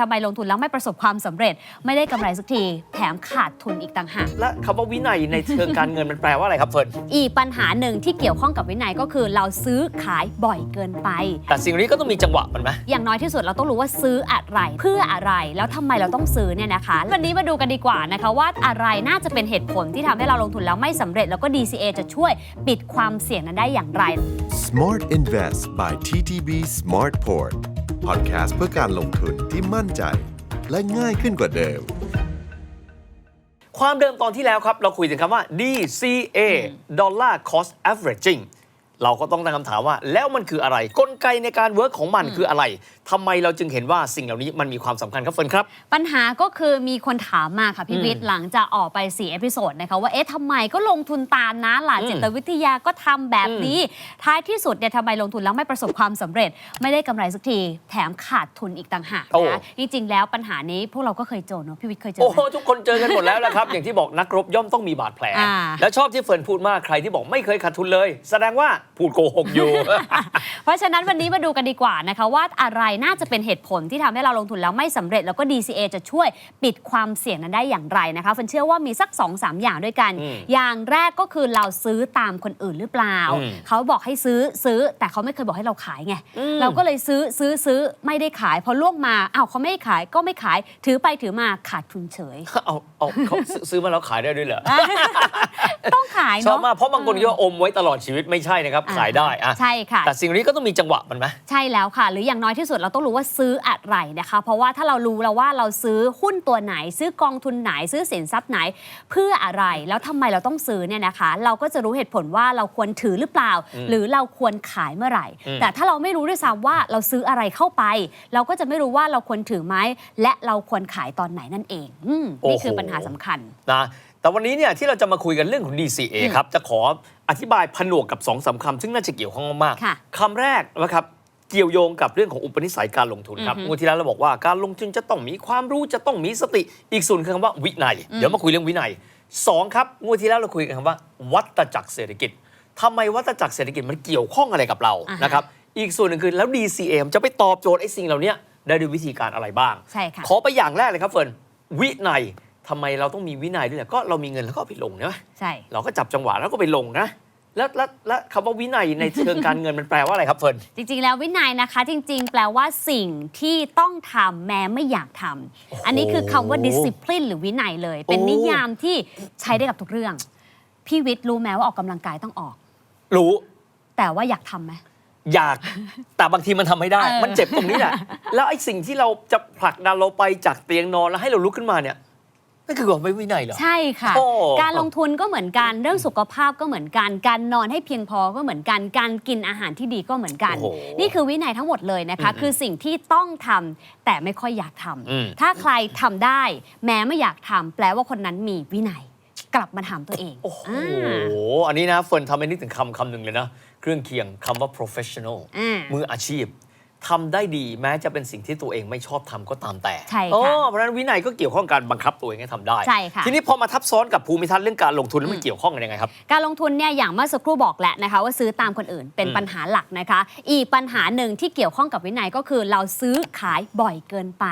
ทำไมลงทุนแล้วไม่ประสบความสำเร็จ ไม่ได้กำไรสักที แถมขาดทุนอีกต่างหาก และคำว่าวินัยในเชิงการเงินมันแปลว่าอะไรครับเฟิร์นอีกปัญหาหนึ่งที่เกี่ยวข้องกับวินัยก็คือเราซื้อขายบ่อยเกินไป แต่สิ่งนี้ก็ต้องมีจังหวะมันไหมอย่างน้อยที่สุดเราต้องรู้ว่าซื้ออะไรเพื่ออะไรแล้วทำไมเราต้องซื้อเนี่ยนะคะ วันนี้มาดูกันดีกว่านะคะว่าอะไรน่าจะเป็นเหตุผลที่ทำให้เราลงทุนแล้วไม่สำเร็จ แล้วก็ DCA จะช่วยปิดความเสี่ยงนั้นได้อย่างไร Smart Invest by TTB Smartport พอดแคสต์เพื่อการลงทุนที่มั่นใจ และง่ายขึ้นกว่าเดิม ความเดิมตอนที่แล้วครับ เราคุยถึงคำว่า DCA Dollar Cost Averaging เราก็ต้องตั้งคำถามว่าแล้วมันคืออะไร กลไกในการเวิร์กของมันคืออะไรทำไมเราจึงเห็นว่าสิ่งเหล่านี้มันมีความสำคัญครับเฟิร์นครับ ปัญหาก็คือมีคนถามมาค่ะพี่อืมวิทย์หลังจากออกไป 4 เอพิโซดนะคะว่าเอ๊ะทำไมก็ลงทุนตามนะหลานอืมจิตวิทยาก็ทำแบบนี้ ท้ายที่สุดเนี่ยทำไมลงทุนแล้วไม่ประสบความสำเร็จ ไม่ได้กำไรสักที แถมขาดทุนอีกต่างหากโอ้ นะจริงๆแล้วปัญหานี้พวกเราก็เคยเจอเนอะพี่วิทย์เคยเจอโอ้ไหโหม ทุกคนเจอกันหมดแล้วละครับ อย่างที่บอกนักรบย่อมต้องมีบาดแผล อ่า แล้วชอบที่เฟิร์นพูดมากใครที่บอกไม่เคยขาดทุนเลย แสดงว่า พูดโกหกอยู่ เพราะฉะนั้นวันนี้มาดูกันดีกว่านะคะ ว่าอะไรน่าจะเป็นเหตุผลที่ทำให้เราลงทุนแล้วไม่สำเร็จแล้วก็ DCA จะช่วยปิดความเสี่ยงนั้นได้อย่างไรนะคะฟันเชื่อว่ามีสัก2อสอย่างด้วยกันอืมอย่างแรกก็คือเราซื้อตามคนอื่นหรือเปล่าอืมเขาบอกให้ซื้อซื้อแต่เขาไม่เคยบอกให้เราขายไงอืมเราก็เลยซื้อซื้อซื้อไม่ได้ขายพอล่วงมาอ้าวเขาไม่ให้ขายก็ไม่ขายถือไปถือมาขาดทุนเฉยเอาเอาเขาซื้อซื้อมาแล้วขายได้ด้วยเหรอต้องขายชอบเนาะมากเพราะบางคนก็อมไว้ตลอดชีวิตไม่ใช่นะครับขายได้อะใช่ค่ะ แต่สิ่งนี้ก็ต้องมีจังหวะมันไหมใช่แล้วค่ะ หรืออย่างน้อยที่สุดเราต้องรู้ว่าซื้ออะไรนะคะ เพราะว่าถ้าเรารู้แล้วว่าเราซื้อหุ้นตัวไหน ซื้อกองทุนไหนซื้อสินทรัพย์ไหน เพื่ออะไรแล้วทำไมเราต้องซื้อเนี่ยนะคะ เราก็จะรู้เหตุผลว่าเราควรถือหรือเปล่าอืมหรือเราควรขายเมื่อไหร่อืมแต่ถ้าเราไม่รู้ด้วยซ้ำว่าเราซื้ออะไรเข้าไป เราก็จะไม่รู้ว่าเราควรถือไหมและเราควรขายตอนไหนนั่นเองอืมนี่คือปัญหาสำคัญนะ แต่วันนี้เนี่ยที่เราจะมาคุยกันเรื่องของ DCA อืมครับ จะขออธิบายผนวกกับ2องสามคำซึ่งน่าจะเกี่ยวข้องมากๆค่ะคำแรกนะครับเกี่ยวโยงกับเรื่องของอุปนิสัยการลงทุนครับอือฮึงวดที่แล้วเราบอกว่าการลงทุนจะต้องมีความรู้จะต้องมีสติอีกส่วนคือคำว่าวินัย เดี๋ยวมาคุยเรื่องวินัยสองครับงวดที่แล้วเราคุยกันคำว่า วัตจักรเศรษฐกิจทำไมวัตจักรเศรษฐกิจมันเกี่ยวข้องอะไรกับเราอ่าฮะ นะครับอีกส่วนหนึ่งคือแล้ว DCA มันจะไปตอบโจทย์ไอ้สิ่งเหล่านี้ได้ด้วยวิธีการอะไรบ้าง ใช่ค่ะ ขอไปอย่างแรกเลยครับเฟิร์นวินัย ทำไมเราต้องมีวินัยด้วยเนี่ยก็เรามีเงินแล้วก็เอาไปลงนะใช่ เราก็จับจังหวะแล้วก็ไปลงนะแล้วแล้วแล้วคำว่าวินัยในเชิงการเงินมันแปลว่าอะไรครับเฟิร์นจริง ๆ แล้ววินัยนะคะ จริง ๆ แปลว่าสิ่งที่ต้องทำแม้ไม่อยากทำอันนี้คือคำว่า discipline หรือวินัยเลย เป็นโอ้นิยามที่ใช้ได้กับทุกเรื่อง พี่วิทย์รู้ไหมว่าออกกำลังกายต้องออก รู้ แต่ว่าอยากทำไหมอยากแต่บางทีมันทำไม่ได้เออมันเจ็บตรงนี้แหละแล้วไอ้สิ่งที่เราจะผลักดันเราไปจากเตียงนอนแล้วให้เราลุกขึ้นมาเนี่ย นั่นคือความไม่วินัยเหรอ ใช่ค่ะ โอ้การลงทุนก็เหมือนกันเรื่องสุขภาพก็เหมือนกัน การนอนให้เพียงพอก็เหมือนกัน การกินอาหารที่ดีก็เหมือนกัน โอ้โหนี่คือวินัยทั้งหมดเลยนะคะ อืมคือสิ่งที่ต้องทำแต่ไม่ค่อยอยากทำอืม ถ้าใครทำได้ แม้ไม่อยากทำแปลว่าคนนั้นมีวินัยกลับมาถามตัวเองโอ้โห อ่าอันนี้นะเฟิร์นทำให้นึกถึงคำคำหนึ่งเลยนะ เครื่องเคียงคำว่า professional อ่า มืออาชีพ ทำได้ดีแม้จะเป็นสิ่งที่ตัวเองไม่ชอบทำก็ตามแต่ใช่ค่ะอ๋อเพราะฉะนั้นวินัยก็เกี่ยวข้องกับการบังคับตัวเองให้ทำได้ ใช่ค่ะ ทีนี้พอมาทับซ้อนกับภูมิทัศน์เรื่องการลงทุนแล้วมันเกี่ยวข้องกันยังไงครับ การลงทุนเนี่ยอย่างเมื่อสักครู่บอกแหละนะคะ ว่าซื้อตามคนอื่นเป็นอืมปัญหาหลักนะคะ อีกปัญหาหนึ่งที่เกี่ยวข้องกับวินัยก็คือเราซื้อขายบ่อยเกินไป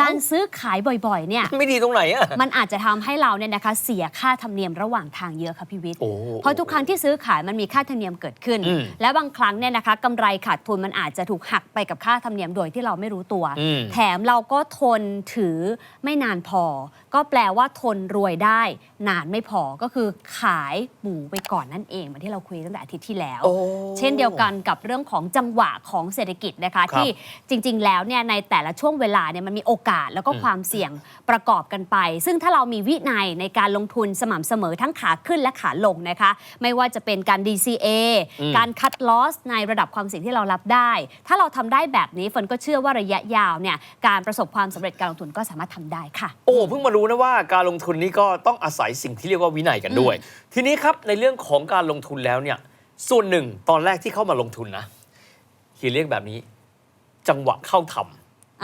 การซื้อขายบ่อยๆเนี่ย ไม่ดีตรงไหนอะมันอาจจะทำให้เราเนี่ยนะคะเสียค่าธรรมเนียมระหว่างทางเยอะค่ะพี่วิทย์ โอ้ เพราะทุกครั้งที่ซื้อขายมันมีค่าธรรมเนียมเกิดขึ้น อืมและบางครั้งเนี่ยนะคะกำไรขาดทุนมันอาจจะถูกหักไปกับค่าธรรมเนียมโดยที่เราไม่รู้ตัว อืม แถมเราก็ทนถือไม่นานพอ ก็แปลว่าทนรวยได้ นานไม่พอก็คือขายหมูไปก่อนนั่นเองเหมือนที่เราคุยตั้งแต่อาทิตย์ที่แล้ว โอ้ เช่นเดียวกันกับเรื่องของจังหวะของเศรษฐกิจนะคะ ครับที่จริง ๆ แล้วเนี่ยในแต่ละช่วงเวลาเนี่ยมันมีโอกาสแล้วก็อืม ความเสี่ยงประกอบกันไป ซึ่งถ้าเรามีวินัยในการลงทุนสม่ำเสมอทั้งขาขึ้นและขาลงนะคะ ไม่ว่าจะเป็นการ DCA อืม การคัดลอสในระดับความเสี่ยงที่เรารับได้ ถ้าเราทำได้แบบนี้ฝนก็เชื่อว่าระยะยาวเนี่ยการประสบความสำเร็จการลงทุนก็สามารถทำได้ค่ะ โอ้เพิ่งมารู้นะว่าการลงทุนนี้ก็ต้องอาศัยสิ่งที่เรียกว่าวินัยกันด้วย ทีนี้ครับในเรื่องของการลงทุนแล้วเนี่ยส่วนหนึ่งตอนแรกที่เข้ามาลงทุนนะเฮียเรียกแบบนี้ จังหวะเข้าทำอ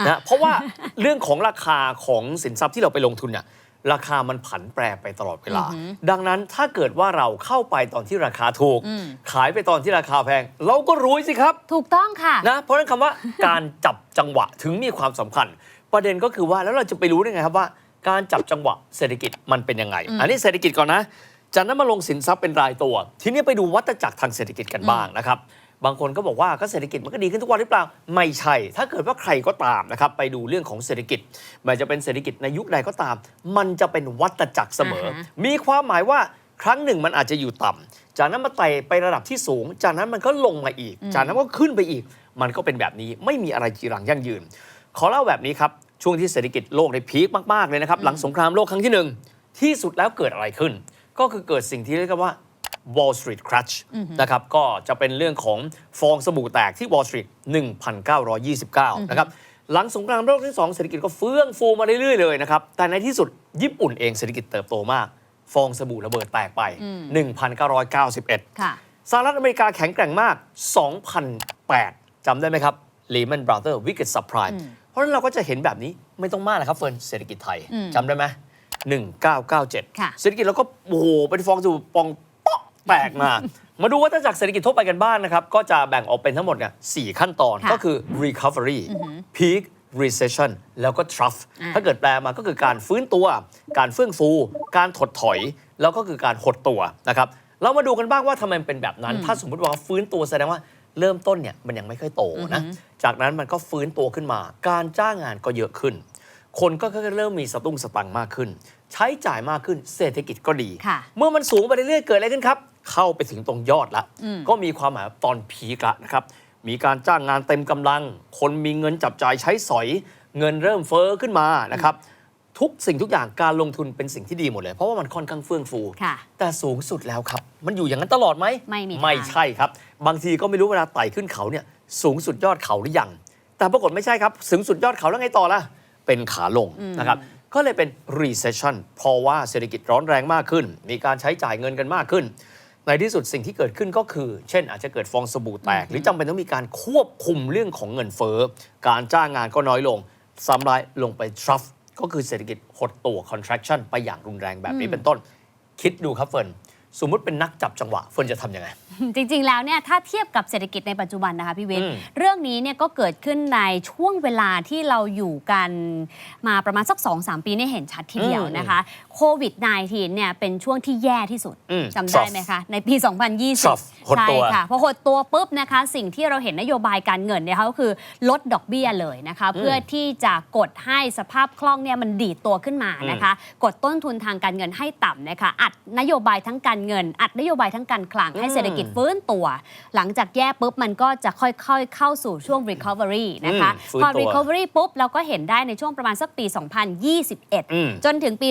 ะนะเพราะว่าเรื่องของราคาของสินทรัพย์ที่เราไปลงทุนเนี่ย ราคามันผันแปรไปตลอดเวลาดังนั้นถ้าเกิดว่าเราเข้าไปตอนที่ราคาถูก อืม ขายไปตอนที่ราคาแพง เราก็รวยสิครับ ถูกต้องค่ะ นะเพราะฉะนั้นคำว่า การจับจังหวะถึงมีความสำคัญ ประเด็นก็คือว่าแล้วเราจะไปรู้ได้ไงครับว่า การจับจังหวะเศรษฐกิจมันเป็นยังไง อืมอันนี้เศรษฐกิจก่อนนะจากนั้นมาลงสินทรัพย์เป็นรายตัว ทีนี้ไปดูวัฏจักรทางเศรษฐกิจกันบ้างนะครับ บางคนก็บอกว่าก็เศรษฐกิจมันก็ดีขึ้นทุกวันหรือเปล่า ไม่ใช่ ถ้าเกิดว่าใครก็ตามนะครับไปดูเรื่องของเศรษฐกิจไมันจะเป็นเศรษฐกิจในยุคใดก็ตาม มันจะเป็นวัฏจักรเสมออ่าฮะมีความหมายว่าครั้งหนึ่งมันอาจจะอยู่ต่ำจากนั้นมาไต่ไประดับที่สูง จากนั้นมันก็ลงมาอีก จากนั้นก็ขึ้นไปอีก มันก็เป็นแบบนี้ไม่มีอะไรจีรังยั่งยืน ขอเล่าแบบนี้ครับช่วงที่เศรษฐกิจโลกในพีคมากๆเลยนะครับหลังสงครามโลกครั้งที่หนึ่งที่สุดแล้วเกิดอะไรขึ้น ก็คือเกิดสิ่งที่เรียกกันว่า Wall Street Crash นะครับก็จะเป็นเรื่องของฟองสบู่แตกที่ Wall Street 1929 นะครับหลังสงครามโลกที่ 2 เศรษฐกิจก็เฟื่องฟูมาเรื่อยๆเลยนะครับ แต่ในที่สุดญี่ปุ่นเองเศรษฐกิจเติบโตมาก ฟองสบู่ระเบิดแตกไป 1991ค่ะสหรัฐอเมริกาแข็งแกร่งมาก 2008 จำได้ไหมครับ Lehman Brothers วิกฤตซับไพรม์เพราะฉะนั้นเราก็จะเห็นแบบนี้ไม่ต้องมากนะครับเฟิร์นเศรษฐกิจไทยอืมจำได้ไหม1997ค่ะเศรษฐกิจเราก็โอ้โหเป็นฟองสบู่ปองเปาะแตกมา มาดูว่าถ้าจากเศรษฐกิจทั่วไปกันบ้างนะครับ ก็จะแบ่งออกเป็นทั้งหมดเนี่ยสี่ขั้นตอนค่ะก็คือ recovery peak recession แล้วก็ trough อ่า ถ้าเกิดแปลมาก็คือการฟื้นตัว การเฟื่องฟู การถดถอย แล้วก็คือการหดตัวนะครับ เรามาดูกันบ้างว่าทำไมมันเป็นแบบนั้น ถ้าสมมติว่าฟื้นตัวแสดงว่าเริ่มต้นเนี่ยมันยังไม่ค่อยโตนะ จากนั้นมันก็ฟื้นตัวขึ้นมา การจ้างงานก็เยอะขึ้น คนก็เริ่มมีสตุ้งสตังค์มากขึ้น ใช้จ่ายมากขึ้น เศรษฐกิจก็ดี ค่ะ เมื่อมันสูงไปเรื่อยๆเกิดอะไรขึ้นครับ เข้าไปถึงตรงยอดละ ก็มีความหมายว่าตอนพีกละนะครับ มีการจ้างงานเต็มกำลัง คนมีเงินจับจ่ายใช้สอย เงินเริ่มเฟ้อขึ้นมานะครับ ทุกสิ่งทุกอย่างการลงทุนเป็นสิ่งที่ดีหมดเลย เพราะว่ามันค่อนข้างเฟื่องฟู ค่ะแต่สูงสุดแล้วครับ มันอยู่อย่างนั้นตลอดไหมไม่มีทาง ไม่ใช่ครับ บางทีก็ไม่รู้เวลาไต่ขึ้นเขาเนี่ยสูงสุดยอดเขาหรือยัง แต่ปรากฏไม่ใช่ครับสูงสุดยอดเขาแล้วไงต่อล่ะ เป็นขาลงนะครับ ก็เลยเป็น recession เพราะว่าเศรษฐกิจร้อนแรงมากขึ้น มีการใช้จ่ายเงินกันมากขึ้น ในที่สุดสิ่งที่เกิดขึ้นก็คือ เช่น อาจจะเกิดฟองสบู่แตก หรือจำเป็นต้องมีการควบคุมเรื่องของเงินเฟ้อการจ้างงานก็น้อยลงซ้ำร้ายลงไป trough ก็คือเศรษฐกิจหดตัว contraction ไปอย่างรุนแรงแบบนี้เป็นต้น คิดดูครับเฟิร์น สมมุติเป็นนักจับจังหวะเฟิร์นจะทำยังไง จริงๆ แล้วเนี่ยถ้าเทียบกับเศรษฐกิจในปัจจุบันนะคะพี่วิทอืย์มเรื่องนี้เนี่ยก็เกิดขึ้นในช่วงเวลาที่เราอยู่กันมาประมาณสัก 2-3 ปีเนี่ยเห็นชัดทีเดียวอืมนะคะโควิด -19 เนี่ยเป็นช่วงที่แย่ที่สุดอืมจำได้ไหมคะ ในปี Soft 2020หดตัวใช่ค่ะ พอหดตัวปุ๊บนะคะ สิ่งที่เราเห็นนโยบายการเงินเนี่ยก็คือลดดอกเบี้ยเลยนะคะ เพื่อที่จะกดให้สภาพคล่องเนี่ยมันดีดตัวขึ้นมานะคะ กดต้นทุนทางการเงินให้ต่ำนะคะ อัดนโยบายทั้งการเงิน อัดนโยบายทั้งการคลังให้เศรษฐกิจฟื้นตัว หลังจากแย่ปุ๊บมันก็จะค่อยๆ เข้าสู่ช่วง recovery นะคะอืมฟื้นพอตัว recovery ปุ๊บเราก็เห็นได้ในช่วงประมาณสักปีอืม2021 จนถึงปี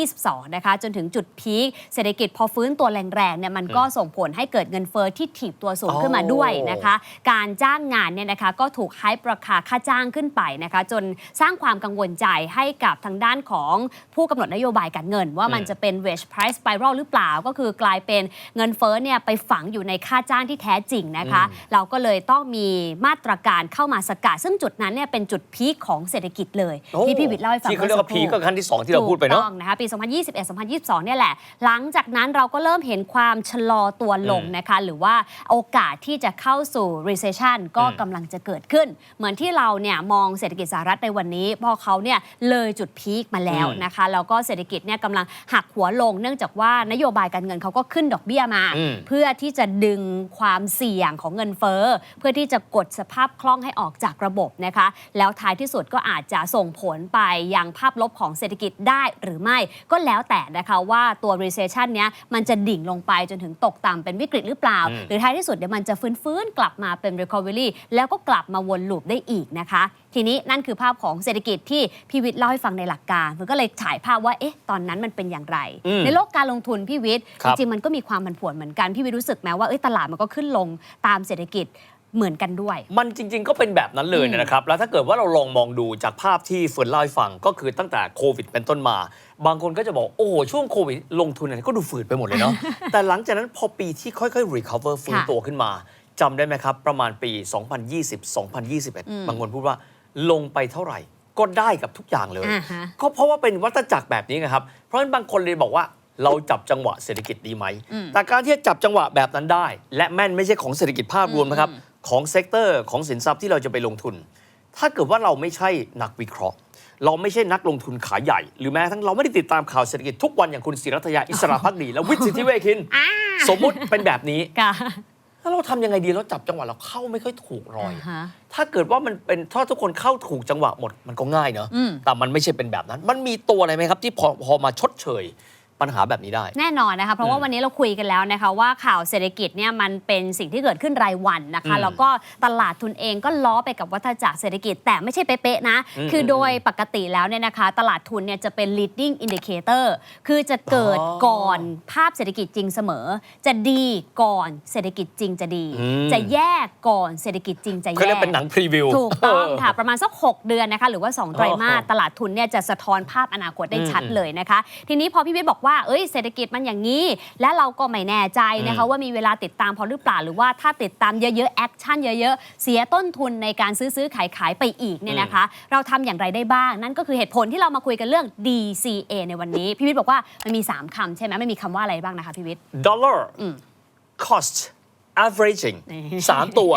2022 นะคะ จนถึงจุดพีคเศรษฐกิจพอฟื้นตัวแรงๆเนี่ยมันก็ส่งผลให้เกิดเงินเฟอ้อที่ถีบตัวสูงขึ้นมาด้วยนะคะ การจ้างงานเนี่ยนะคะก็ถูกไฮป์ราคาค่าจ้างขึ้นไปนะคะ จนสร้างความกังวลใจให้กับทางด้านของผู้กำหนดนโยบายการเงิน ว่ามันอืมจะเป็น wage price spiral หรือเปล่าก็คือกลายเป็นเงินเฟ้อเนี่ยไปฝังอยู่ในค่าจ้างที่แท้จริงนะคะ เราก็เลยต้องมีมาตรการเข้ามาสกัดซึ่งจุดนั้นเนี่ยเป็นจุดพีคของเศรษฐกิจเลยโอ้ที่พี่วิทย์เล่าให้ฟังที่เขาเรียกว่ามื่อสัพีคก็ขั้นที่ 2 ที่เราพูดไปเนาะถูกต้องนะคะปี 2021-2022 เนี่ยแหละ หลังจากนั้นเราก็เริ่มเห็นความชะลอตัวลงอืมนะคะ หรือว่าโอกาสที่จะเข้าสู่ recession ก็อืมกำลังจะเกิดขึ้น เหมือนที่เราเนี่ยมองเศรษฐกิจสหรัฐในวันนี้ พอเขาเนี่ยเลยจุดพีคมาแล้วนะคะแล้วก็เศรษฐกิจเนี่ยกำลังหักหัวลง เนื่องจากว่านโยบายการเงินเขาก็ขึ้นดอกเบี้ยมาอืมเพื่อที่จะดึงความเสี่ยงของเงินเฟ้อเพื่อที่จะกดสภาพคล่องให้ออกจากระบบนะคะ แล้วท้ายที่สุดก็อาจจะส่งผลไปยังภาพลบของเศรษฐกิจได้หรือไม่ก็แล้วแต่นะคะว่าตัว recession เนี้ยมันจะดิ่งลงไปจนถึงตกต่ำเป็นวิกฤตหรือเปล่าอืมหรือท้ายที่สุดเดี๋ยวมันจะฟื้นๆกลับมาเป็น recovery แล้วก็กลับมาวนลูปได้อีกนะคะทีนี้นั่นคือภาพของเศรษฐกิจที่พี่วิทย์เล่าให้ฟังในหลักการ มันก็เลยฉายภาพว่าเอ๊ะตอนนั้นมันเป็นอย่างไรอืมในโลกการลงทุนพี่วิทย์ครัจบริงๆมันก็มีความผันผวนเหมือนกันพี่วิทย์รู้สึกไหมว่าเอ้ยตลาดมันก็ขึ้นลงตามเศรษฐกิจเหมือนกันด้วย มันจริง ๆ ก็เป็นแบบนั้นเลยอืมนะครับ แล้วถ้าเกิดว่าเราลองมองดูจากภาพที่เฟิร์นเล่าให้ฟังก็คือตั้งแต่โควิดเป็นต้นมา บางคนก็จะบอก โอ้โห ช่วงโควิดลงทุนอะไรก็ดูฝืดไปหมดเลยเนาะ แต่หลังจากนั้นพอปีที่ค่อยๆ recover ฟื้นค่ะตัวขึ้นมาจำได้ไหมครับ ประมาณปี 2020-2021 บางคนพูดว่า ลงไปเท่าไหร่ ก็ได้กับทุกอย่างเลย อ่าฮะ ก็เพราะว่าเป็นวัฏจักรแบบนี้ไงครับ เพราะฉะนั้นบางคนเลยบอกว่าเราจับจังหวะเศรษฐกิจดีไหมแต่การที่จะจับจังหวะแบบนั้นได้ และแม่นไม่ใช่ของเศรษฐกิจภาพรวมนะครับ ของเซกเตอร์ของสินทรัพย์ที่เราจะไปลงทุน ถ้าเกิดว่าเราไม่ใช่นักวิเคราะห์ เราไม่ใช่นักลงทุนขาใหญ่ หรือแม้กระทั้งเราไม่ได้ติดตามข่าวเศรษฐกิจทุกวันอย่างคุณศิรัตยาอิสระพักดี และวิทย์สิทธิเวคินสมมุติเป็นแบบนี้ ค่ะ แล้วเราทำยังไงดีเราจับจังหวะเราเข้าไม่ค่อยถูกรอยอ่าฮะ ถ้าเกิดว่ามันเป็นถ้าทุกคนเข้าถูกจังหวะหมดมันก็ง่ายเนอะอืม แต่มันไม่ใช่เป็นแบบนั้น มันมีตัวอะไรไหมครับ ที่พอพอมาชดเชย ปัญหาแบบนี้ได้ แน่นอนนะคะเพราะว่าอืมวันนี้เราคุยกันแล้วนะคะว่าข่าวเศรษฐกิจเนี่ยมันเป็นสิ่งที่เกิดขึ้นรายวันนะคะอืมแล้วก็ตลาดทุนเองก็ล้อไปกับวัฏจักรเศรษฐกิจแต่ไม่ใช่เป๊ะๆนะอืมคือโดยปกติแล้วเนี่ยนะคะ ตลาดทุนเนี่ยจะเป็น leading indicator คือจะเกิดอ๋อก่อนภาพเศรษฐกิจจริงเสมอ จะดีก่อนเศรษฐกิจจริงจะดีอืมจะแย่ก่อนเศรษฐกิจจริงจะเขาแย่เรียกเป็นหนังพรีวิวถูกต้องเค่ะประมาณสัก6เดือนนะคะหรือว่า2ไตรมาสอ๋อตลาดทุนเนี่ยจะสะท้อนภาพอนาคตได้ชัดอืมเลยนะคะ ทีนี้พอพี่วิทย์บอกว่าเอ้ยเศรษฐกิจมันอย่างนี้ และเราก็ไม่แน่ใจนะคะอืมว่ามีเวลาติดตามพอหรือเปล่าหรือว่าถ้าติดตามเยอะๆแอคชั่นเยอะๆ เสียต้นทุนในการซื้อซื้อขายขายไปอีกเนี่ยนะคะ เราทำอย่างไรได้บ้าง นั่นก็คือเหตุผลที่เรามาคุยกันเรื่อง DCA ในวันนี้พี่วิทย์บอกว่ามันมี 3คำใช่ไหมไม่มีคำว่าอะไรบ้างนะคะพี่วิทย์ dollar อืม cost averaging นี่สามตัว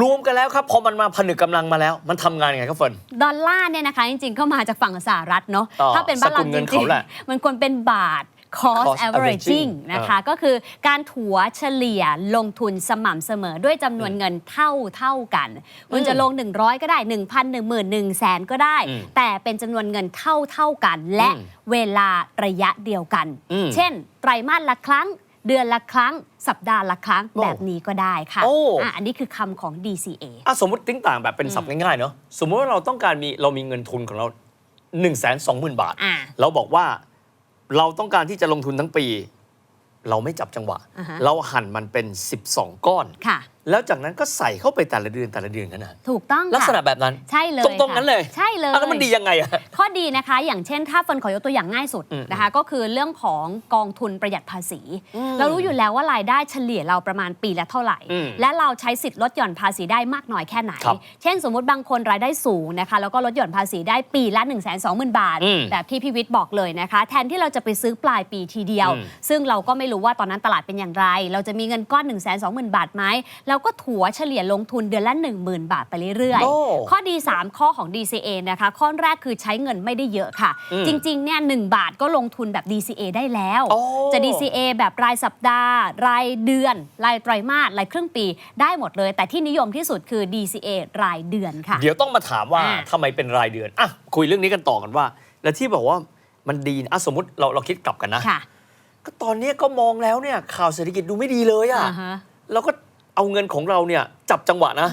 รวมกันแล้วครับ พอมันมาผนึกกำลังมาแล้ว มันทำงานยังไงครับเฟิร์นดอลลาร์เนี่ยนะคะ จริงๆ ก็มาจากฝั่งสหรัฐเนาะอ๋อถ้าเป็นบ้านเราสกุลเงิจนริเขางแหละๆมันควรเป็นบาท cost Cost averaging averaging นะคะก็คือการถัวเฉลี่ยลงทุนสม่ำเสมอด้วยจำนวนเงินเท่าเท่าๆกัน คุณจะลง 100 ก็ได้ 1,000 1 0 0 0 0 1แสนก็ได้ อืมแต่เป็นจำนวนเงินเท่าเท่าๆกัน และอืมเวลาระยะเดียวกัน อืมเช่น ไตรมาสละครั้ง เดือนละครั้ง สัปดาห์ละครั้งโอ้แบบนี้ก็ได้ค่ะโอ้ อะ อันนี้คือคำของ DCA อะสมมติติ้งต่างแบบเป็นศัพท์ง่ายๆเนาะสมมติว่าเราต้องการมีเรามีเงินทุนของเรา1นึ่งแสนสองหมื่นบาท อ่าเราบอกว่า เราต้องการที่จะลงทุนทั้งปี เราไม่จับจังหวะอ่าฮะเราหั่นมันเป็น 12 ก้อนค่ะ แล้วจากนั้นก็ใส่เข้าไปแต่ละเดือนแต่ละเดือนกันนะถูกต้องค่ะลักษณะแบบนั้น ใช่เลยตรงๆค่ะนั้นเลย ใช่เลยอะแล้วมันดียังไงอะข้อดีนะคะ อย่างเช่น ถ้าเฟิร์นขอยกตัวอย่างง่ายสุดอืมนะคะ ก็คือเรื่องของกองทุนประหยัดภาษีอืมเรารู้อยู่แล้วว่ารายได้เฉลี่ยเราประมาณปีละเท่าไหร่อืมและเราใช้สิทธิ์ลดหย่อนภาษีได้มากน้อยแค่ไหนครับเช่น สมมุติบางคนรายได้สูงนะคะ แล้วก็ลดหย่อนภาษีได้ปีละ1 2 0 0 0 0บาทอืมแบบที่พี่วิทย์บอกเลยนะคะ แทนที่เราจะไปซื้อปลายปีทีเดียวอืมซึ่งเราก็ไม่รู้ว่าตอนนั้นตลาดเป็นอย่างไร เราจะมีเงินก้อน1 2 0 0 0 0บาทไหมเราก็ถัวเฉลี่ยลงทุนเดือนละ 10,000 บาทไปเรื่อยโอ้ๆข้อดี 3 ข้อของ DCA นะคะ ข้อแรกคือใช้เงินไม่ได้เยอะค่ะอืมจริงๆเนี่ยหบาทก็ลงทุนแบบ DCA ได้แล้วโอ้จะ DCA แบบรายสัปดาห์ รายเดือน รายไตรมาสรายครึ่งปีได้หมดเลย แต่ที่นิยมที่สุดคือ DCA รายเดือนค่ะ เดี๋ยวต้องมาถามว่าอ่าทำไมเป็นรายเดือนอะคุยเรื่องนี้กันต่อกันว่า แล้วที่บอกว่ามันดีนะอะสมมติเราเราคิดกลับกันนะค่ะก็ตอนนี้ก็มองแล้วเนี่ยข่าวเศรษฐกิจดูไม่ดีเลยอะอ่าฮะเราก็ เอาเงินของเราเนี่ย จับจังหวะนะ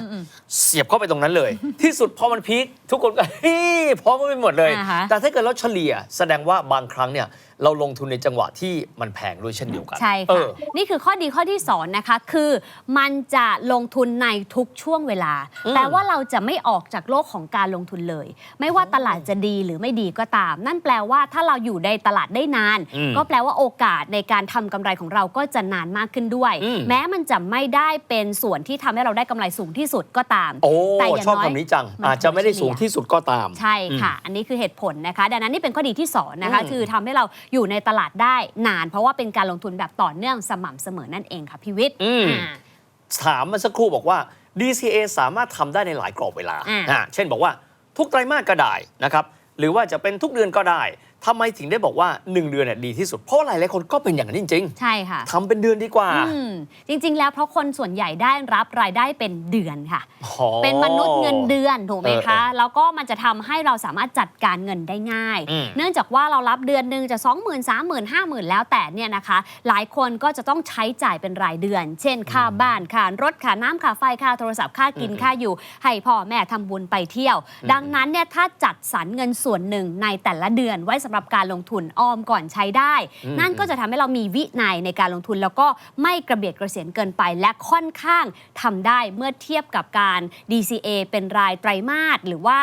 เสียบเข้าไปตรงนั้นเลย ที่สุดพอมันพีคทุกคนก็เฮ้ยพร้อมกันไปหมดเลย อ่าฮะ แต่ถ้าเกิดเราเฉลี่ยแสดงว่าบางครั้งเนี่ยเราลงทุนในจังหวะที่มันแพงด้วยเช่นเดียวกันใช่เอค่ะ อ นี่คือข้อดีข้อที่สอนนะคะ คือมันจะลงทุนในทุกช่วงเวลา อืม แปลว่าเราจะไม่ออกจากโลกของการลงทุนเลย ไม่ว่าตลาดจะดีหรือไม่ดีก็ตาม นั่นแปลว่าถ้าเราอยู่ในตลาดได้นาน อืมก็แปลว่าโอกาสในการทำกำไรของเราก็จะนานมากขึ้นด้วย อืม แม้มันจะไม่ได้เป็นส่วนที่ทำให้เราได้กำไรสูงที่สุดก็ตามโอ้แต่อย่างชอบน้อยคำนี้จังมันอาจจะไม่ได้สูงเฉลี่ยที่สุดก็ตาม ใช่ค่ะ อันนี้คือเหตุผลนะคะ ดังนั้นนี่เป็นข้อดีที่สอนนะคะอืมคือทำให้เราอยู่ในตลาดได้นาน เพราะว่าเป็นการลงทุนแบบต่อเนื่องสม่ำเสมอนั่นเองค่ะพี่วิทย์อืมอ่าถามมาสักครู่บอกว่า DCA สามารถทำได้ในหลายกรอบเวลาอ่าอ่าเช่นบอกว่าทุกไตรมาสก็ได้นะครับ หรือว่าจะเป็นทุกเดือนก็ได้ ทำไมถึงได้บอกว่า 1 เดือนเนี่ยดีที่สุด เพราะหลายหลายๆคนก็เป็นอย่างนั้นจริงใช่ค่ะๆทำเป็นเดือนดีกว่า อืมจริง ๆ แล้วเพราะคนส่วนใหญ่ได้รับรายได้เป็นเดือนค่ะ อ๋อ เป็นมนุษย์เงินเดือนถูกไหมคะเออเออแล้วก็มันจะทำให้เราสามารถจัดการเงินได้ง่าย อืม เนื่องจากว่าเรารับเดือนหนึ่งจะ 2 0 0 0 0 3 0 0 0 0 5 0,000 แล้วแต่เนี่ยนะคะ หลายคนก็จะต้องใช้จ่ายเป็นรายเดือน เช่น ค่าบ้านค่ารถค่าน้ำค่าไฟค่าโทรศัพท์ค่ากินค่าอยู่ให้พ่อแม่ทำบุญไปเที่ยว ดังนั้นเนี่ยถ้าจัดสรรเงินส่วนหนึ่งในแต่ละเดือนไว้สำหรับการลงทุนออมก่อนใช้ได้อืมนั่นก็จะทำให้เรามีวินัยในการลงทุน แล้วก็ไม่กระเบียดกระเสียนเกินไป และค่อนข้างทำได้เมื่อเทียบกับการ DCA เป็นรายไตรมาสหรือว่า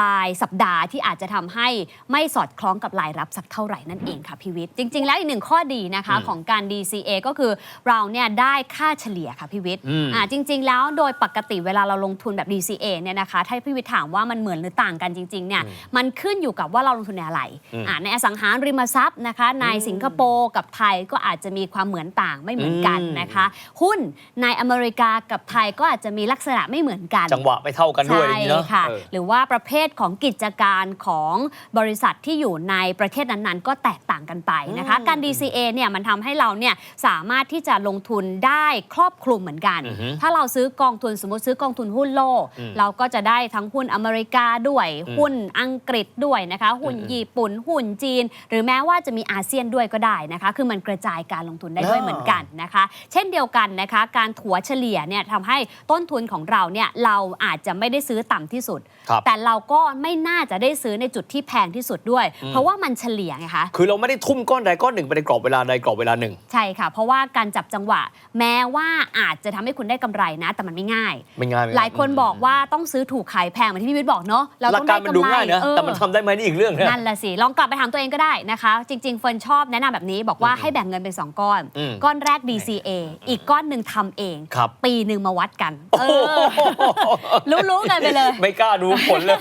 รายสัปดาห์ที่อาจจะทำให้ไม่สอดคล้องกับรายรับสักเท่าไหร่นั่นเองค่ะพี่วิทย์จริง ๆ แล้วอีกหนึ่งข้อดีนะคะอืมของการ DCA ก็คือเราเนี่ยได้ค่าเฉลี่ยค่ะพี่วิทย์อืมอ่าจริง ๆ แล้วโดยปกติเวลาเราลงทุนแบบ DCA เนี่ยนะคะถ้าพี่วิทย์ถามว่ามันเหมือนหรือต่างกันจริงๆเนี่ยมันขึ้นอยู่กับว่าเราลงทุนในอะไรอืมอ่าในอสังหาริมทรัพย์นะคะในสิงคโปร์กับไทยก็อาจจะมีความเหมือนต่างไม่เหมือนกันอืมนะคะ หุ้นในอเมริกากับไทยก็อาจจะมีลักษณะไม่เหมือนกัน จังหวะไม่เท่ากันด้วยอย่างนี้เนาะใช่ค่ะเออหรือว่าประเภทของกิจการของบริษัทที่อยู่ในประเทศนั้นๆ ก็แตกต่างกันไปนะคะ การ DCA เนี่ยมันทำให้เราเนี่ยสามารถที่จะลงทุนได้ครอบคลุมเหมือนกันอือฮึถ้าเราซื้อกองทุนสมมติซื้อกองทุนหุ้นโลกอืมเราก็จะได้ทั้งหุ้นอเมริกาด้วยอืมหุ้นอังกฤษด้วยนะคะ หุ้นอืมญี่ปุ่นหุ้นจีน หรือแม้ว่าจะมีอาเซียนด้วยก็ได้นะคะ คือมันกระจายการลงทุนได้ด้วยอ่าเหมือนกันนะคะ เช่นเดียวกันนะคะ การถัวเฉลี่ยเนี่ยทำให้ต้นทุนของเราเนี่ยเราอาจจะไม่ได้ซื้อต่ำที่สุดครับ แต่เราก็ไม่น่าจะได้ซื้อในจุดที่แพงที่สุดด้วยอืมเพราะว่ามันเฉลี่ยไงคะคือเราไม่ได้ทุ่มก้อนใดก้อนหนึ่งไปในกรอบเวลาใดกรอบเวลาหนึ่งใช่ค่ะ เพราะว่าการจับจังหวะ แม้ว่าอาจจะทำให้คุณได้กำไรนะ แต่มันไม่ง่ายไม่ง่ายไม่ง่หลายคนบอกว่าต้องซื้อถูกขายแพงเหมือนที่พี่วิทย์บอกเนาะเราหลัต้กองการได้มันกำดูไรง่ายนะเออแต่มันทำได้ไหมนี่อีกเรื่องนะนั่นแหละสิลองกลับไปถามตัวเองก็ได้นะคะ จริง ๆ เฟิร์นชอบแนะนำแบบนี้บอกว่าให้แบ่งเงินเป็น 2 ก้อนอืมก้อนแรก DCA อีกก้อนหนึ่งทำเองครับปีหนึ่งมาวัดกันโอ้เอโหอรู้ๆกันไปเลย ไม่กล้าดูผลเลย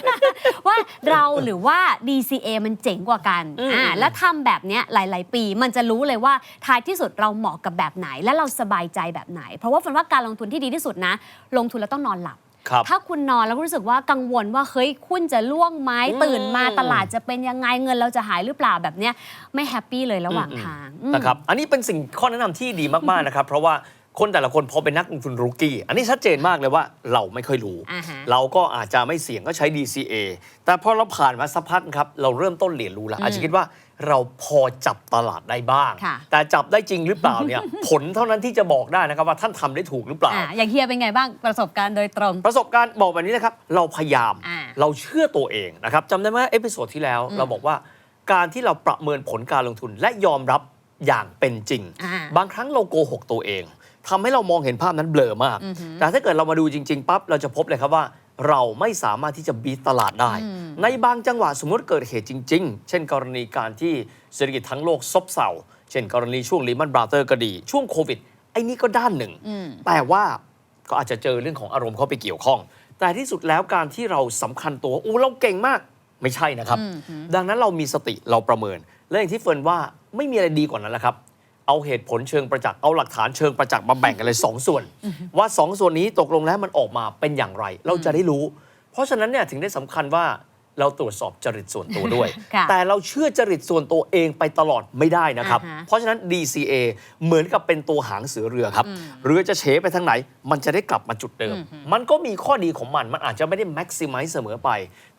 ว่าเราหรือว่า DCA มันเจ๋งกว่ากันอืมอ่าแล้วทำแบบเนี้ยหลาย ๆ ปี มันจะรู้เลยว่าท้ายที่สุดเราเหมาะกับแบบไหน และเราสบายใจแบบไหน เพราะว่าฝันว่าการลงทุนที่ดีที่สุดนะ ลงทุนแล้วต้องนอนหลับ ครับ ถ้าคุณนอนแล้วรู้สึกว่ากังวลว่าเฮ้ยคุณจะล่วงไหมอืม ตื่นมาตลาดจะเป็นยังไงเงินเราจะหายหรือเปล่าแบบเนี้ยไม่แฮปปี้เลยระหว่างทางอืม นะครับ อันนี้เป็นสิ่งข้อแนะนำที่ดีมาก ๆ นะครับ เพราะว่า คนแต่ละคนพอเป็นนักลงทุนรูกี้ อันนี้ชัดเจนมากเลยว่าเราไม่ค่อยรู้ อ่าฮะ เราก็อาจจะไม่เสี่ยงก็ใช้ DCA แต่พอเราผ่านมาสักพักครับ เราเริ่มต้นเรียนรู้แล้วอาจจะคิดว่าเราพอจับตลาดได้บ้าง ค่ะ แต่จับได้จริงหรือเปล่าเนี่ย ผลเท่านั้นที่จะบอกได้นะครับว่าท่านทำได้ถูกหรือเปล่า อ่าอย่างเฮียเป็นไงบ้างประสบการณ์โดยตรง ประสบการณ์บอกแบบนี้นะครับ เราพยายามอ่าเราเชื่อตัวเองนะครับจำได้ไหมเอพิโซดที่แล้วเราบอกว่าการที่เราประเมินผลการลงทุนและยอมรับอย่างเป็นจริง อ่าบางครั้งเราโกหกตัวเอง ทำให้เรามองเห็นภาพนั้นเบลอมากอือหือแต่ถ้าเกิดเรามาดูจริง ๆปั๊บเราจะพบเลยครับว่า เราไม่สามารถที่จะบีตตลาดได้อืมในบางจังหวะสมมติเกิดเหตุจริง ๆ เช่น กรณีการที่เศรษฐกิจทั้งโลกซบเซาเช่น กรณีช่วงลีมันบราเตอร์ก็ดี ช่วงโควิดไอ้นี่ก็ด้านหนึ่งอืมแต่ว่าก็อาจจะเจอเรื่องของอารมณ์เข้าไปเกี่ยวข้อง แต่ที่สุดแล้วการที่เราสำคัญตัวอู้เราเก่งมากไม่ใช่นะครับอืมหือดังนั้นเรามีสติเราประเมินและอย่างที่เฟิร์นว่าไม่มีอะไรดีกว่านั้นแล้วครับ เอาเหตุผลเชิงประจักษ์เอาหลักฐานเชิงประจักษ์มาแบ่งกันเลยสองส่วน ว่าสองส่วนนี้ตกลงแล้วมันออกมาเป็นอย่างไร เราจะได้รู้ เพราะฉะนั้นเนี่ยถึงได้สำคัญว่า เราตรวจสอบจริตส่วนตัวด้วย ค่ะแต่เราเชื่อจริตส่วนตัวเองไปตลอดไม่ได้นะครับ อ่าฮะเพราะฉะนั้น DCA เหมือนกับเป็นตัวหางเสือเรือครับ เรือจะเฉไปทางไหน มันจะได้กลับมาจุดเดิม มันก็มีข้อดีของมัน มันอาจจะไม่ได้ maximize เสมอไป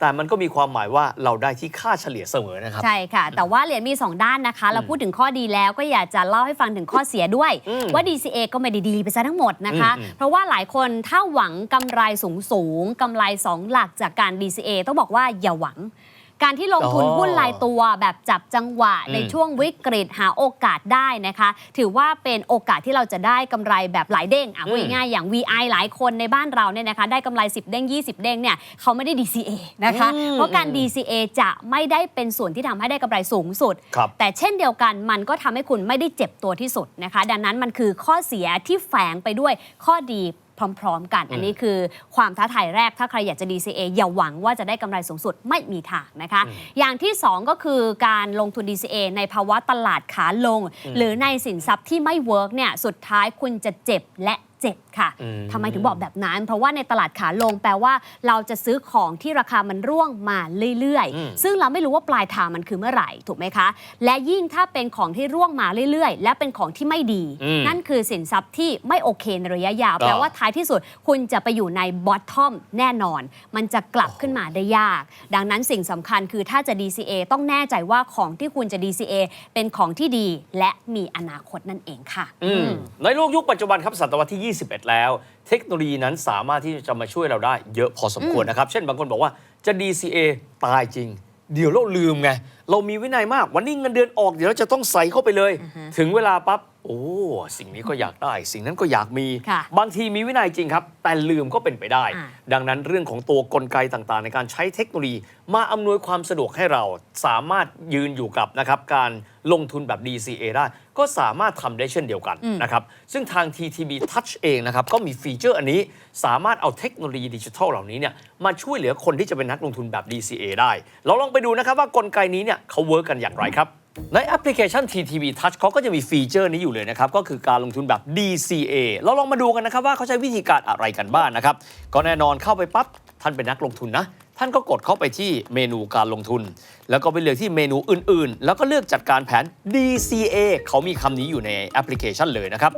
แต่มันก็มีความหมายว่าเราได้ที่ค่าเฉลี่ยเสมอนะครับ ใช่ค่ะ แต่ว่าเหรียญมี 2 ด้านนะคะ เราพูดถึงข้อดีแล้วก็อยากจะเล่าให้ฟังถึงข้อเสียด้วย อืมว่า DCA ก็ไม่ได้ดีไปซะทั้งหมดนะคะ อืมอืมเพราะว่าหลายคนถ้าหวังกำไรสูงสูงๆกำไร 2 หลักจากการ DCA ต้องบอกว่าอย่าหวัง การที่ลงทุนอ๋อหุ้นรายตัวแบบจับจังหวะอืมในช่วงวิกฤตหาโอกาสได้นะคะ ถือว่าเป็นโอกาสที่เราจะได้กำไรแบบหลายเด้งอะพูดง่ายๆอย่าง VI หลายคนในบ้านเราเนี่ยนะคะได้กำไร 10 เด้ง 20 เด้งเนี่ยเขาไม่ได้ DCA นะคะอืมเพราะการ DCA จะไม่ได้เป็นส่วนที่ทำให้ได้กำไรสูงสุดครับแต่เช่นเดียวกันมันก็ทำให้คุณไม่ได้เจ็บตัวที่สุดนะคะ ดังนั้นมันคือข้อเสียที่แฝงไปด้วยข้อดี พร้อมๆกัน อันนี้คือความท้าทายแรกถ้าใครอยากจะ DCA อย่าหวังว่าจะได้กำไรสูงสุดไม่มีทางนะคะ อย่างที่ 2 ก็คือการลงทุน DCA ในภาวะตลาดขาลง หรือในสินทรัพย์ที่ไม่เวิร์กเนี่ยสุดท้ายคุณจะเจ็บและ เจ็บค่ะอืมทำไมถึงบอกแบบนั้น เพราะว่าในตลาดขาลงแปลว่าเราจะซื้อของที่ราคามันร่วงมาเรื่อยอืมๆซึ่งเราไม่รู้ว่าปลายทางมันคือเมื่อไหร่ถูกไหมคะ และยิ่งถ้าเป็นของที่ร่วงมาเรื่อยๆ และเป็นของที่ไม่ดีอืมนั่นคือสินทรัพย์ที่ไม่โอเคในระยะยาวอ่าแปลว่าท้ายที่สุดคุณจะไปอยู่ในบอททอมแน่นอน มันจะกลับขึ้นมาได้ยาก ดังนั้นสิ่งสำคัญคือถ้าจะ DCA ต้องแน่ใจว่าของที่คุณจะ DCA เป็นของที่ดีและมีอนาคตนั่นเองค่ะอืมในโลกยุคปัจจุบันครับศตวรรษที่21 แล้ว เทคโนโลยีนั้นสามารถที่จะมาช่วยเราได้เยอะพอสมควรนะครับ เช่นบางคนบอกว่าจะ DCA ตายจริง เดี๋ยวเราลืมไง เรามีวินัยมาก วันนี้เงินเดือนออกเดี๋ยวเราจะต้องใส่เข้าไปเลย ถึงเวลาปั๊บโอ้สิ่งนี้ก็อยากได้ สิ่งนั้นก็อยากมี ค่ะบางทีมีวินัยจริงครับ แต่ลืมก็เป็นไปได้ อ่า ดังนั้นเรื่องของตัวกลไกต่างๆ ในการใช้เทคโนโลยี มาอำนวยความสะดวกให้เราสามารถยืนอยู่กับนะครับการลงทุนแบบ DCA ได้ ก็สามารถทำได้เช่นเดียวกันอืมนะครับ ซึ่งทาง TTB Touch เองนะครับ ก็มีฟีเจอร์อันนี้สามารถเอาเทคโนโลยีดิจิทัลเหล่านี้เนี่ยมาช่วยเหลือคนที่จะเป็นนักลงทุนแบบ DCA ได้ เราลองไปดูนะครับว่ากลไกนี้เนี่ยเขาเวิร์กกันอย่างไรครับในแอปพลิเคชัน TTB Touch เขาก็จะมีฟีเจอร์นี้อยู่เลยนะครับ ก็คือการลงทุนแบบ DCA เราลองมาดูกันนะครับว่าเขาใช้วิธีการอะไรกันบ้างนะครับ ก็แน่นอนเข้าไปปั๊บท่านเป็นนักลงทุนนะ ท่านก็กดเข้าไปที่เมนูการลงทุน แล้วก็ไปเลือกที่เมนูอื่นๆ แล้วก็เลือกจัดการแผน DCA เขามีคำนี้อยู่ในแอปพลิเคชันเลยนะครับ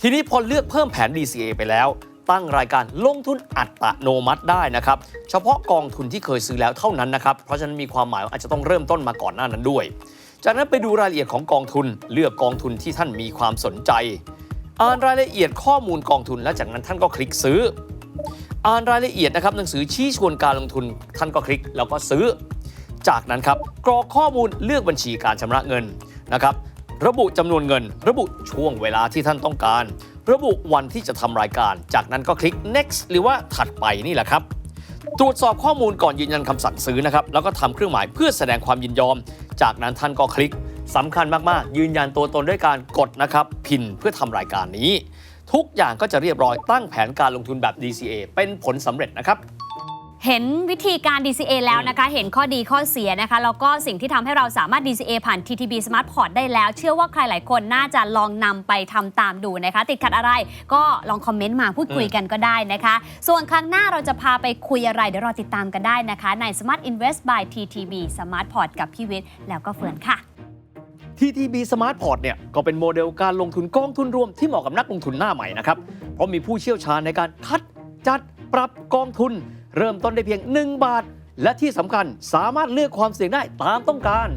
ทีนี้พอเลือกเพิ่มแผน DCA ไปแล้ว ตั้งรายการลงทุนอัตโนมัติได้นะครับ เฉพาะกองทุนที่เคยซื้อแล้วเท่านั้นนะครับ เพราะฉะนั้นมีความหมายว่าอาจจะต้องเริ่มต้นมาก่อนหน้านั้นด้วย จากนั้นไปดูรายละเอียดของกองทุน เลือกกองทุนที่ท่านมีความสนใจ อ่านรายละเอียดข้อมูลกองทุน และจากนั้นท่านก็คลิกซื้อ อ่านรายละเอียดนะครับหนังสือชี้ชวนการลงทุนท่านก็คลิกแล้วก็ซื้อ จากนั้นครับกรอกข้อมูลเลือกบัญชีการชำระเงินนะครับระบุจำนวนเงิน ระบุช่วงเวลาที่ท่านต้องการ ระบุวันที่จะทำรายการ จากนั้นก็คลิก next หรือว่าถัดไปนี่แหละครับตรวจสอบข้อมูลก่อนยืนยันคำสั่งซื้อนะครับแล้วก็ทำเครื่องหมายเพื่อแสดงความยินยอม จากนั้นท่านก็คลิกสำคัญมากๆ ยืนยันตัวตนด้วยการกดนะครับพินเพื่อทำรายการนี้ ทุกอย่างก็จะเรียบร้อยตั้งแผนการลงทุนแบบ DCA เป็นผลสำเร็จนะครับ เห็นวิธีการ DCA แล้วนะคะ เห็นข้อดีข้อเสียนะคะ แล้วก็สิ่งที่ทำให้เราสามารถ DCA ผ่าน TTB Smart Port ได้แล้ว เชื่อว่าใครหลายคนน่าจะลองนำไปทำตามดูนะคะ ติดขัดอะไรก็ลองคอมเมนต์มาพูดคุยกันก็ได้นะคะ ส่วนครั้งหน้าเราจะพาไปคุยอะไร เดี๋ยวรอติดตามกันได้นะคะ ใน Smart Invest by TTB Smart Port กับพี่วิทย์แล้วก็เฟิร์นค่ะ TTB Smart Port เนี่ยก็เป็นโมเดลการลงทุนกองทุนรวมที่เหมาะกับนักลงทุนหน้าใหม่นะครับ เพราะมีผู้เชี่ยวชาญในการคัดจัดปรับกองทุน เริ่มต้นได้เพียง 1 บาท และที่สำคัญสามารถเลือกความเสี่ยงได้ตามต้องการ